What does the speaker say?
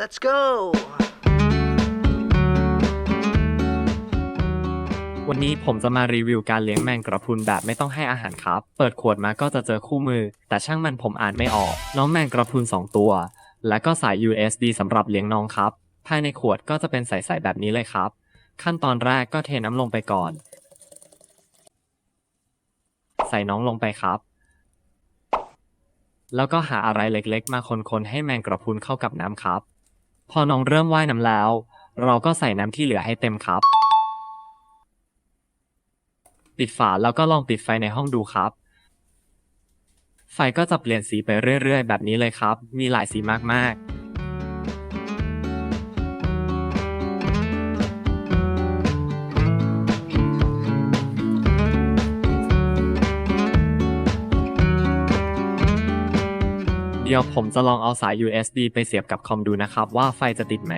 Let's go วันนี้ผมจะมารีวิวการเลี้ยงแมงกระพรุนแบบไม่ต้องให้อาหารครับ เปิดขวดมาก็จะเจอคู่มือ แต่ช่างมันผมอ่านไม่ออก น้องแมงกระพรุน 2 ตัว และก็สาย USB สำหรับเลี้ยงน้องครับ ภายในขวดก็จะเป็นใสๆแบบนี้เลยครับ ขั้นตอนแรกก็เทน้ำลงไปก่อน ใส่น้องลงไปครับ แล้วก็หาอะไรเล็กๆ มาคนๆให้แมงกระพรุนเข้ากับน้ำครับ พอน้องเริ่มว่ายน้ำแล้ว เราก็ใส่น้ำที่เหลือให้เต็มครับ ปิดฝาแล้วก็ลองปิดไฟในห้องดูครับ ไฟก็จะเปลี่ยนสีไปเรื่อยๆ แบบนี้เลยครับ มีหลายสีมากๆ เดี๋ยวผมจะลองเอาสาย USB ไปเสียบกับคอมดูนะครับว่าไฟจะติดไหม